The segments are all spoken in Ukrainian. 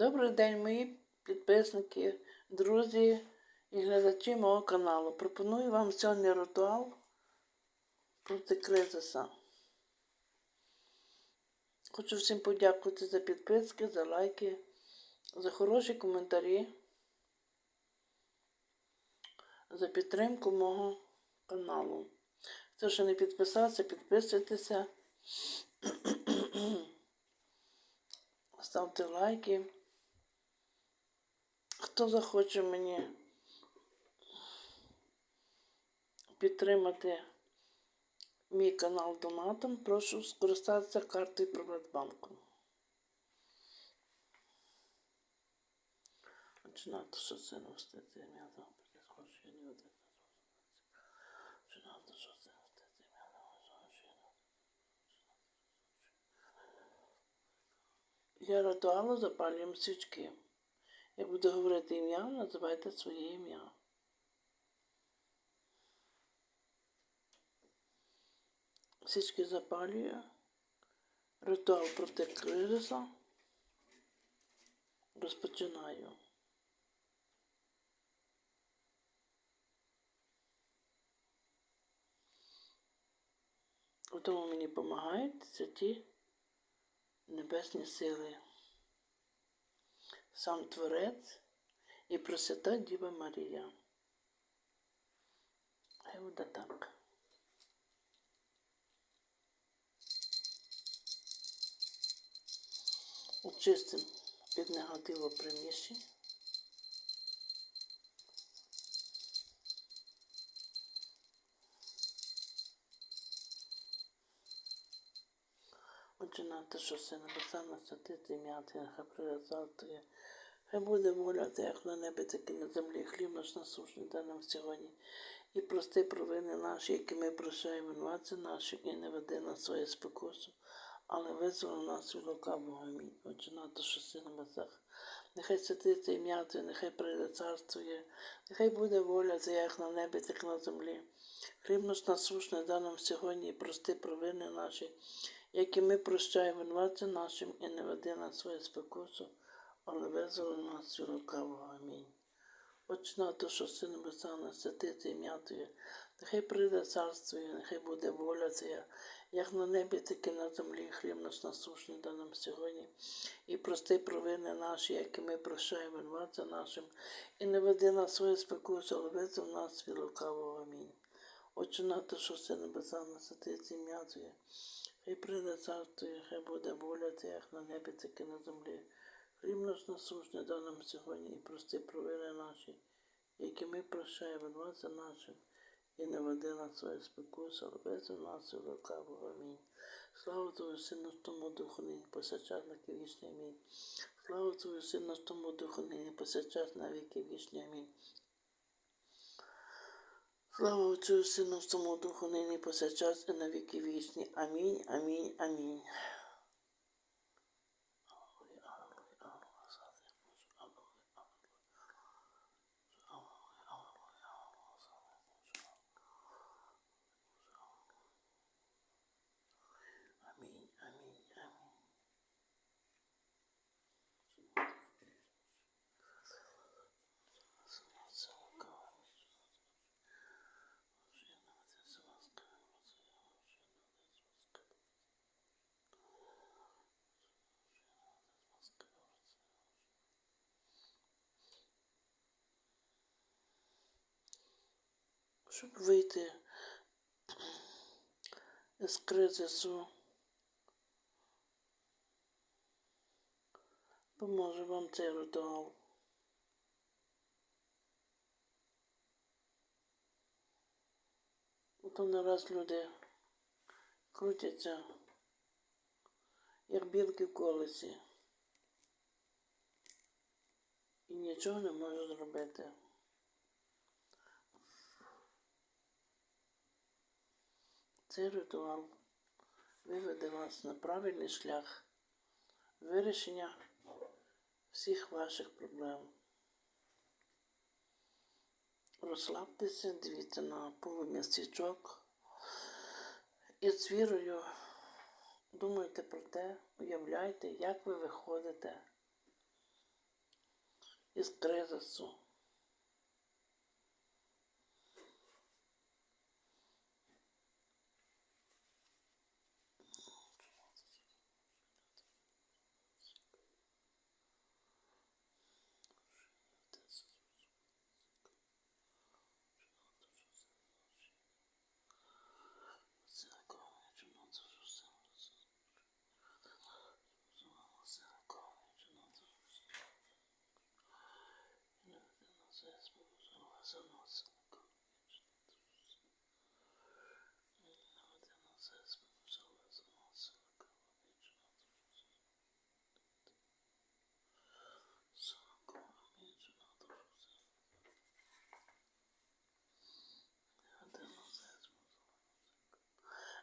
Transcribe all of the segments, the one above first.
Добрий день, мої підписники, друзі і глядачі мого каналу. Пропоную вам сьогодні ритуал проти кризиса. Хочу всім подякувати за підписки, за лайки, за хороші коментарі, за підтримку мого каналу. Хто ще не підписався, підписуйтеся, ставте лайки. Хто захоче мені підтримати мій канал донатом, прошу скористатися картою Приватбанку. Починати, що це встати ім'я там схоче не один. Починати, що це ім'я там Я ритуалу запалюємо свічки. Я буду говорити ім'я, називайте своє ім'я. Свічки запалюю. Ритуал проти кризиса. Розпочинаю. У тому мені допомагають святі небесні сили сам Творець і Пресвята Діва Марія. Хай буде так. Очистим від негативу приміщень. Отже, що все небеса насвятити ім'я Твоє, нехай прийде Твоє. Хай буде воля Твоя, як на небі, так і на землі, хліб наш насушний дай нам сьогодні. І прости провини наші, які ми прощаємо винуватці наші, і не веди нас своє спокусу, але визволи нас від лукавого. Амінь. Отже, на те, що все на небесах. Нехай святиться ім'я Твоє, нехай прийде царство Твоє, нехай буде воля Твоя, як на небі, так і на землі. Хліб наш насушний дай нам сьогодні, і прости провини наші, які ми прощаємо винуватці нашим, і не веди нас своє спокусу, але визволи нас лукавого. Амінь. Отче на що си небеса, святити ім'я Твоє, нехай прийде царство Твоє, нехай буде воля Твоя, як на небі, так і на землі, хліб наш насушний дай нам сьогодні, і прости провини наші, які ми прощаємо винуватцям нашим, і не веди нас своє спокусу, але визвол нас від. Амінь. Отче на що си небеса, святити ім'я Твоє, хай прийде царство хай буде воля Твоя, як на небі, так і на землі. Хліб наш насушний дай нам сьогодні і прости провини наші, які ми прощаємо винуватцям нашим, і не веди нас своє спокусу, але вези нас у лукавого. Амінь. Слава Твою Сину, тому Духу нині посячать на віки вічні. Амінь. Слава Твою Сину, тому Духу нині посячать на віки вічні. Амінь. Слава Отцю, Сину, тому Духу нині посячать і на віки вічні. Амінь, амінь. Амінь, амінь, амінь. Щоб вийти з кризису, поможе вам цей ритуал. То не раз люди крутяться, як білки в колесі, і нічого не можуть зробити. Цей ритуал виведе вас на правильний шлях вирішення всіх ваших проблем. Розслабтеся, дивіться на полум'я свічок і з вірою думайте про те, уявляйте, як ви виходите із кризису.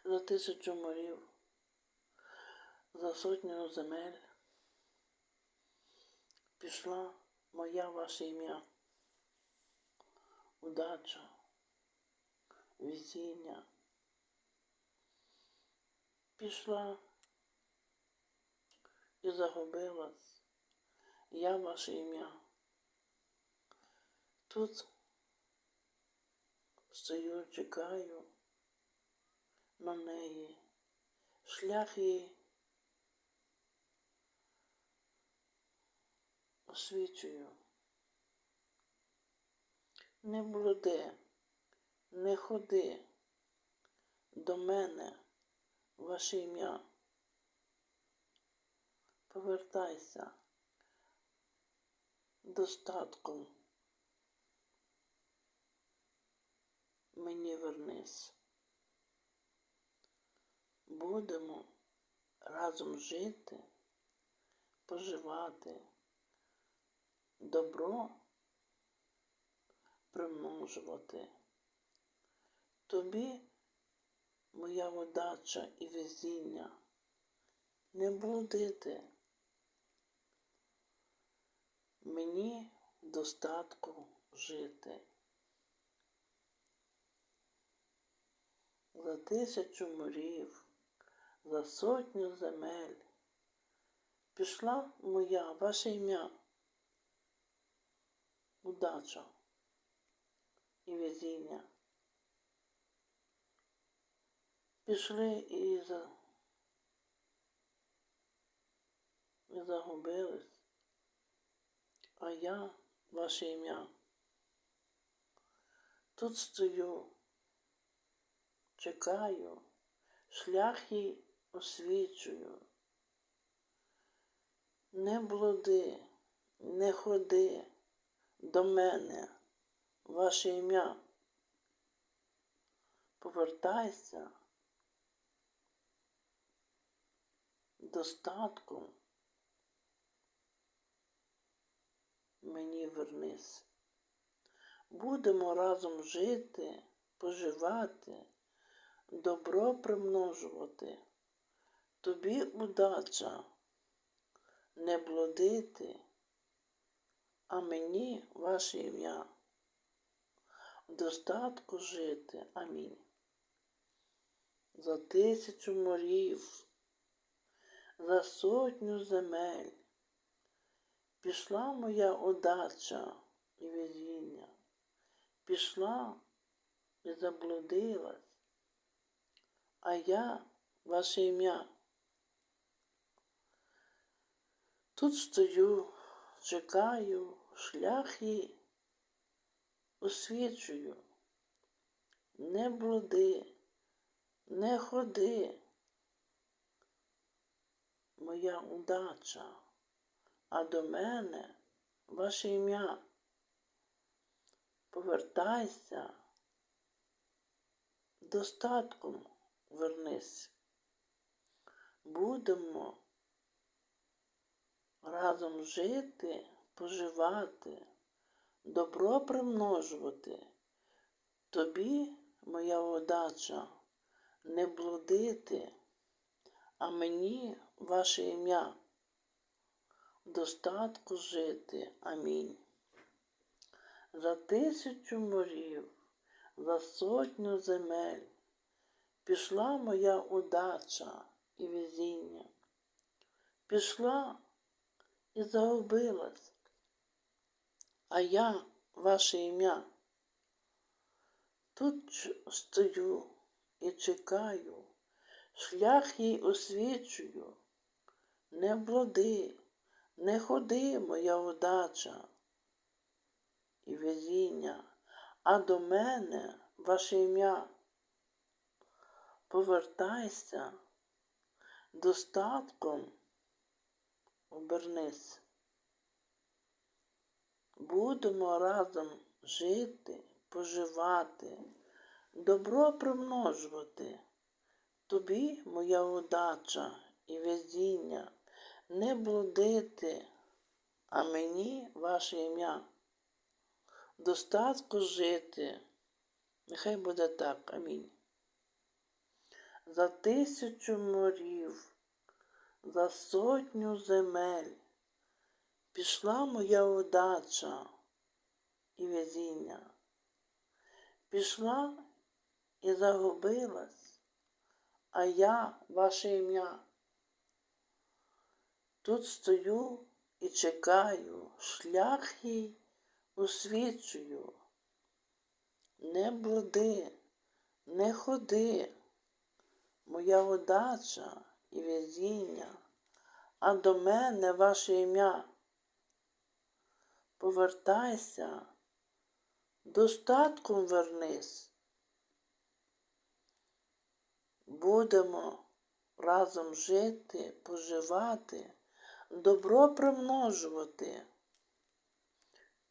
За тисячу морів, за сотню земель пішла моя ваше ім'я, удача, везіння. Пішла і загубилась я ваше ім'я. Тут стою, чекаю на неї, шлях її освічую. Не блуди, не ходи до мене, ваше ім'я. Повертайся достатком. Мені вернись. Будемо разом жити, поживати, добро примножувати. Тобі моя удача і везіння не блудити. Мені достатку жити. За тисячу морів, за сотню земель пішла моя ваше ім'я, удача і везіння. Пішли і, за... загубились, а я ваше ім'я. Тут стою, чекаю, шлях їй освічую. Не блуди, не ходи до мене, ваше ім'я. Повертайся достатком. Мені вернись. Будемо разом жити, поживати, добро примножувати. Тобі удача не блудити, а мені ваше ім'я. Достатку жити. Амінь. За тисячу морів, за сотню земель пішла моя удача і везіння, пішла і заблудилась, а я ваше ім'я. Тут стою, чекаю, шлях її освічую. Не блуди, не ходи, моя удача, а до мене ваше ім'я. Повертайся, достатком вернись. Будемо разом жити, поживати, добро примножувати. Тобі, моя удача, не блудити, а мені ваше ім'я. Достатку жити. Амінь. За тисячу морів, за сотню земель пішла моя удача і везіння. Пішла і загубилась, а я ваше ім'я. Тут стою і чекаю, шлях їй освічую. Не блуди, не ходи, моя удача і везіння, а до мене ваше ім'я. Повертайся, достатком обернись. Будемо разом жити, поживати, добро примножувати. Тобі моя удача і везіння не блудити, а мені ваше ім'я. Достатку жити. Нехай буде так. Амінь. За тисячу морів, за сотню земель пішла моя удача і везіння. Пішла і загубилась, а я ваше ім'я. Тут стою і чекаю, шлях їй освічую. Не блуди, не ходи, моя удача і везіння, а до мене ваше ім'я. Повертайся, достатком вернись. Будемо разом жити, поживати, добро примножувати.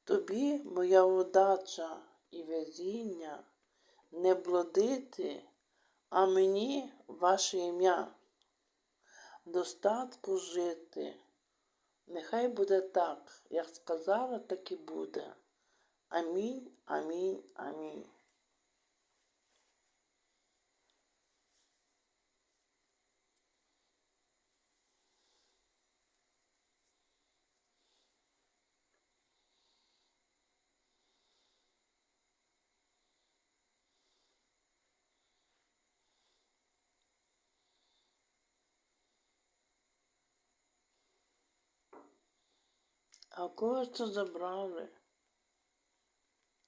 Тобі моя удача і везіння не блудити, а мені ваше ім'я. Достатку жити. Нехай буде так, як сказала, так і буде. Амінь, амінь, амінь. А когось забрали.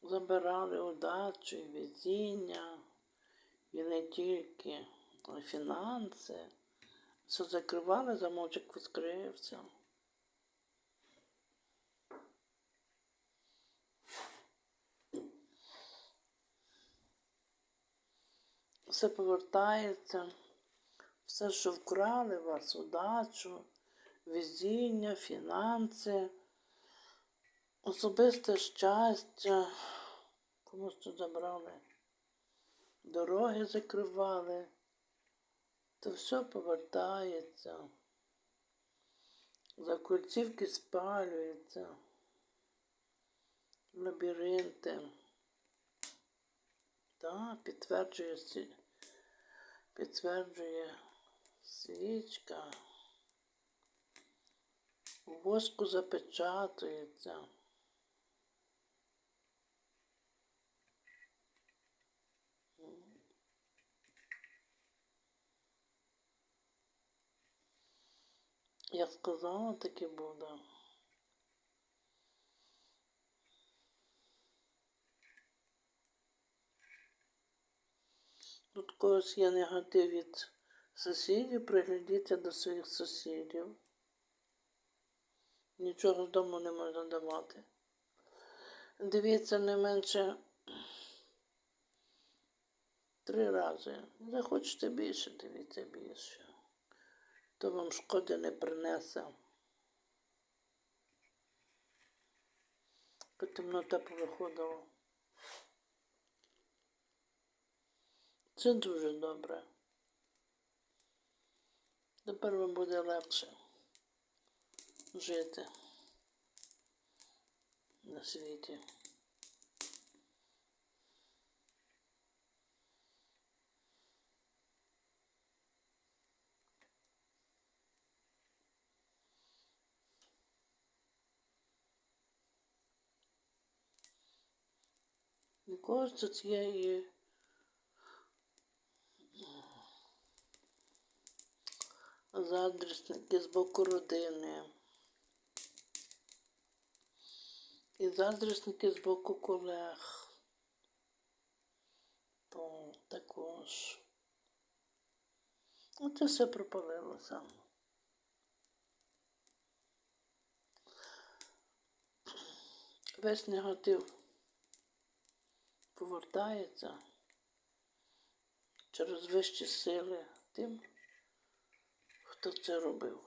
Забирали удачу і везіння, і не тільки а фінанси. Все закривали, замочок відкрився. Все повертається, все, що вкрали вас, удачу, везіння, фінанси, особисте щастя, комусь це забрали, дороги закривали, то все повертається, закольцівки спалюються, лабіринти. Так, підтверджує, підтверджує свічка. Воску запечатується. Я сказала, таки буде. Тут когось є негатив від сусідів, приглядіться до своїх сусідів. Нічого з дому не можна давати. Дивіться не менше три рази. Захочете більше, дивіться більше. То вам шкоди не принесе. Темнота повиходила. Це дуже добре. Тепер вам буде легше жити на світі. Нікого тут є і заздрісники з боку родини. І заздрісники з боку колег. То також. Оце все пропалилося. Весь негатив повертається через вищі сили тим, хто це робив.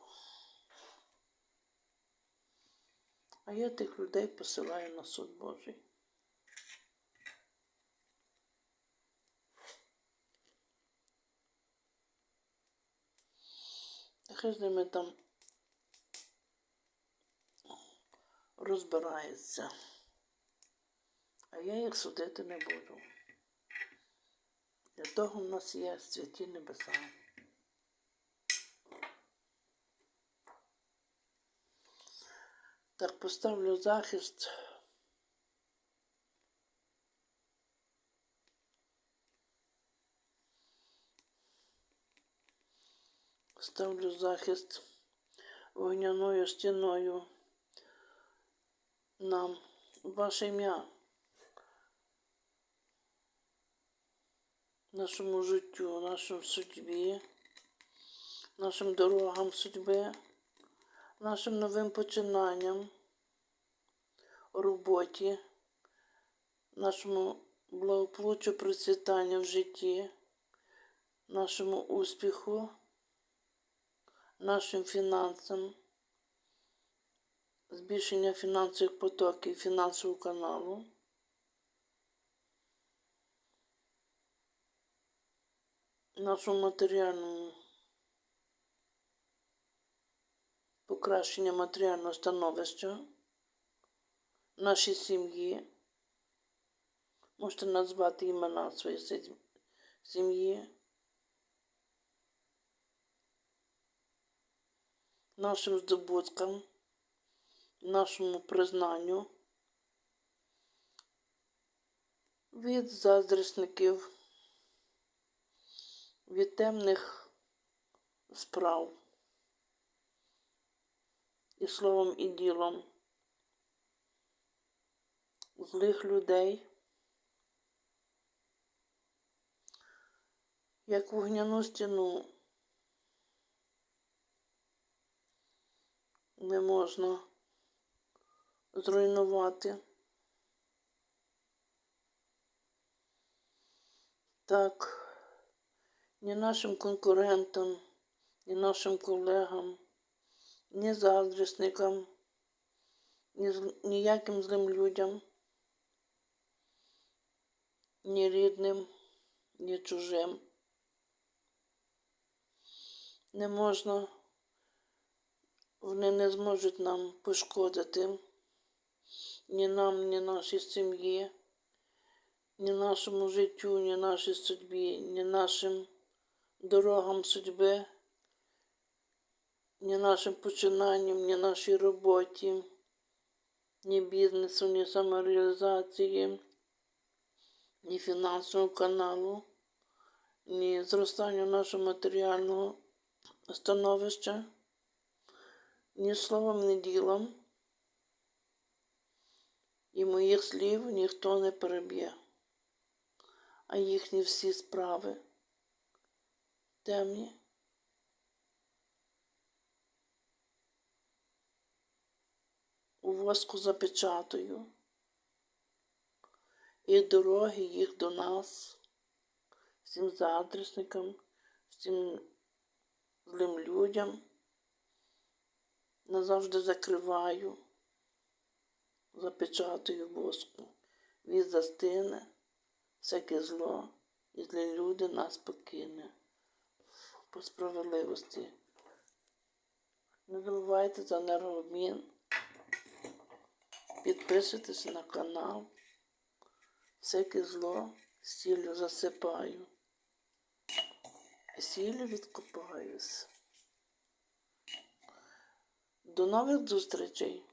А я тих людей посилаю на суд Божий. Нехай з ними там розбирається. А я їх судити не буду. Для того в нас є святі небеса. Так, поставлю захист. Ставлю захист вогняною стіною нам ваше ім'я, нашому життю, нашому судьбі, нашим дорогам судьби, нашим новим починанням роботі, нашому благополуччю процвітанню в житті, нашому успіху, нашим фінансам, збільшення фінансових потоків, фінансового каналу. Нашому матеріальному покращення матеріального становища, нашій сім'ї. Можете назвати імена своєї сім'ї. Нашим здобуткам, нашому признанню від заздрісників, від темних справ і словом, і ділом злих людей, як вогняну стіну не можна зруйнувати. Так, ні нашим конкурентам, ні нашим колегам, ні заздрісникам, ні зл- ніяким злим людям, ні рідним, ні чужим. Не можна, вони не зможуть нам пошкодити ні нам, ні нашій сім'ї, ні нашому життю, ні нашій судьбі, ні нашим дорогам судьби, ні нашим починанням, ні нашій роботі, ні бізнесу, ні самореалізації, ні фінансового каналу, ні зростанню нашого матеріального становища, ні словом, ні ділом. І моїх слів ніхто не переб'є, а їхні всі справи темні. У воску запечатую, і дороги їх до нас, всім заадресникам, всім злим людям назавжди закриваю, запечатую воску. Він застине, всяке зло, і злі люди нас покине по справедливості. Не забувайте за енергообмін. Підписуйтесь на канал. Всяке зло сіллю засипаю. Сіллю відкопаюсь. До нових зустрічей!